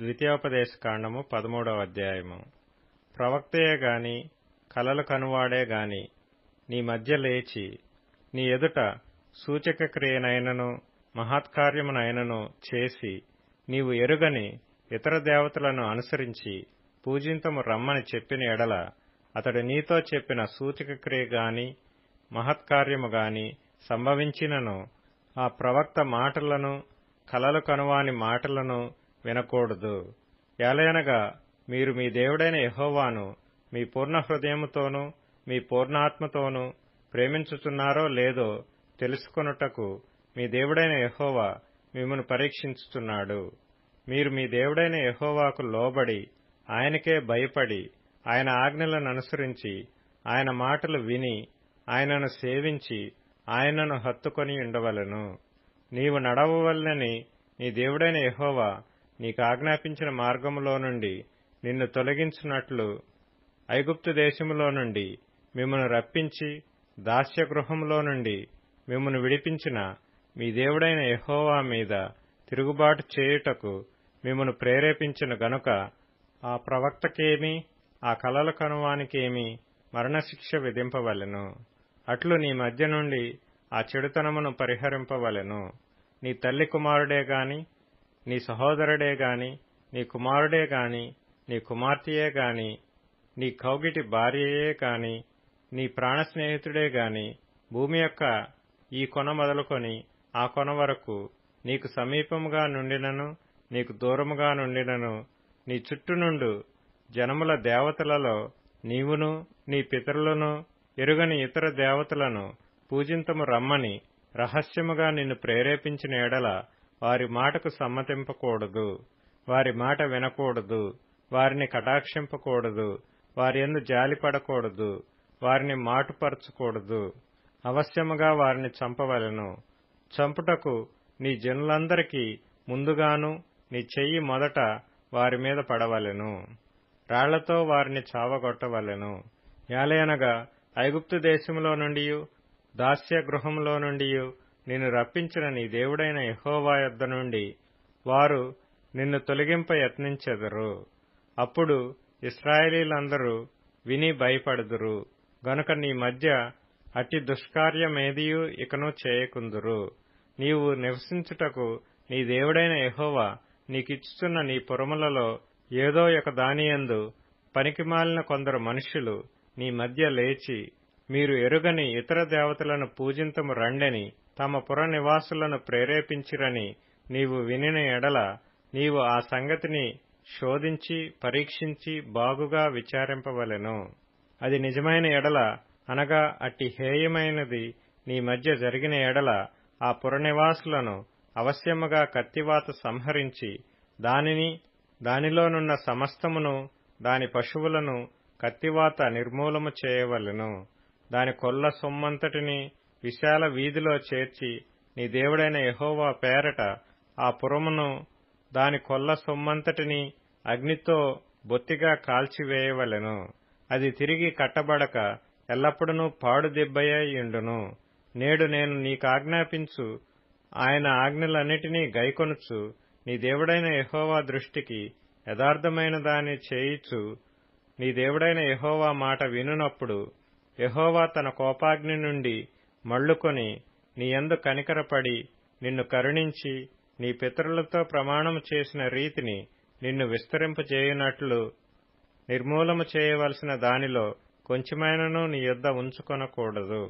ద్వితీయోపదేశ కాండము పదమూడవ అధ్యాయము. ప్రవక్తయే గాని కలలు కనువాడే గాని నీ మధ్య లేచి నీ ఎదుట సూచక క్రియనైనను మహత్కార్యమునైనను చేసి నీవు ఎరుగని ఇతర దేవతలను అనుసరించి పూజింతము రమ్మని చెప్పిన ఎడల అతడు నీతో చెప్పిన సూచక క్రియ గాని మహత్కార్యము గాని సంభవించినను ఆ ప్రవక్త మాటలను కలలు కనువాని మాటలను వినకూడదు. ఎలయనగా మీరు మీ దేవుడైన యహోవాను మీ పూర్ణ హృదయముతోనూ మీ పూర్ణాత్మతోనూ ప్రేమించుచున్నారో లేదో తెలుసుకొనుటకు మీ దేవుడైన యహోవా మిమ్మను పరీక్షించుచున్నాడు. మీరు మీ దేవుడైన యహోవాకు లోబడి ఆయనకే భయపడి ఆయన ఆజ్ఞలను అనుసరించి ఆయన మాటలు విని ఆయనను సేవించి ఆయనను హత్తుకొని ఉండవలను. నీవు నడవవలనని నీ దేవుడైన యహోవా నీకు ఆజ్ఞాపించిన మార్గములో నుండి నిన్ను తొలగించినట్లు ఐగుప్తు దేశములో నుండి మిమ్మను రప్పించి దాస్యగృహములో నుండి మిమ్మను విడిపించిన మీ దేవుడైన యహోవా మీద తిరుగుబాటు చేయుటకు మిమ్మను ప్రేరేపించిన గనుక ఆ ప్రవక్తకేమి ఆ కలల కనువానికేమి మరణశిక్ష విధింపవలెను. అట్లు నీ మధ్య నుండి ఆ చెడుతనమును పరిహరింపవలెను. నీ తల్లి కుమారుడే గాని నీ సహోదరుడే గాని నీ కుమారుడే గాని నీ కుమార్తెయే గాని నీ కౌగిటి భార్యయే కాని నీ ప్రాణ స్నేహితుడే గాని భూమి యొక్క ఈ కొన మొదలుకొని ఆ కొన వరకు నీకు సమీపముగా నుండినను నీకు దూరముగా నుండినను నీ చుట్టూ నుండు జనముల దేవతలలో నీవును నీ పితరులను ఎరుగని ఇతర దేవతలను పూజింతము రమ్మని రహస్యముగా నిన్ను ప్రేరేపించిన ఎడల వారి మాటకు సమ్మతింపకూడదు. వారి మాట వినకూడదు. వారిని కటాక్షింపకూడదు. వారి ఎందు జాలిపడకూడదు వారిని మాటుపరచకూడదు. అవశ్యముగా వారిని చంపవలను. చంపుటకు నీ జనులందరికీ ముందుగాను నీ చెయ్యి మొదట వారి మీద పడవలెను. రాళ్ళతో వారిని చావగొట్టవలెను. యాలయనగా ఐగుప్తు దేశంలో నుండి దాస్య గృహంలో నుండి నిన్ను రప్పించిన నీ దేవుడైన యహోవా యొద్ద నుండి వారు నిన్ను తొలగింప యత్నించెదరు. అప్పుడు ఇస్రాయేలీలందరూ విని భయపడుదురు. గనుక నీ మధ్య అట్టి దుష్కార్యమేదియు ఇకను చేయకుందురు. నీవు నివసించుటకు నీ దేవుడైన యహోవా నీకిచ్చుచున్న నీ పురములలో ఏదో ఒక దానియందు పనికిమాలిన కొందరు మనుష్యులు నీ మధ్య లేచి మీరు ఎరుగని ఇతర దేవతలను పూజింతము రండని తమ పుర నివాసులను ప్రేరేపించిరని నీవు వినిన ఎడల నీవు ఆ సంగతిని శోధించి పరీక్షించి బాగుగా విచారింపవలెను. అది నిజమైన ఎడల అనగా అట్టి హేయమైనది నీ మధ్య జరిగిన ఎడల ఆ పురనివాసులను అవశ్యముగా కత్తివాత సంహరించి దానిని దానిలోనున్న సమస్తమును దాని పశువులను కత్తివాత నిర్మూలము చేయవలెను. దాని కొల్ల సొమ్మంతటిని విశాల వీధిలో చేర్చి నీ దేవుడైన యహోవా పేరట ఆ పురమును దాని కొల్ల సొమ్మంతటిని అగ్నితో బొత్తిగా కాల్చివేయవలెను. అది తిరిగి కట్టబడక ఎల్లప్పుడూ పాడు దెబ్బయ్యుండును నేడు నేను నీకాజ్ఞాపించు ఆయన ఆజ్ఞలన్నిటినీ గైకొనుచు. నీ దేవుడైన యహోవా దృష్టికి యథార్థమైన దాన్ని చేయిచు. నీ దేవుడైన యహోవా మాట వినునప్పుడు యహోవా తన కోపాగ్ని నుండి మళ్ళుకొని నీ యందు కనికరపడి నిన్ను కరుణించి నీ పితరులతో ప్రమాణము చేసిన రీతిని నిన్ను విస్తరింపజేయునట్లు నిర్మూలము చేయవలసిన దానిలో కొంచెమైనను నీ యొద్ద ఉంచుకొనకూడదు.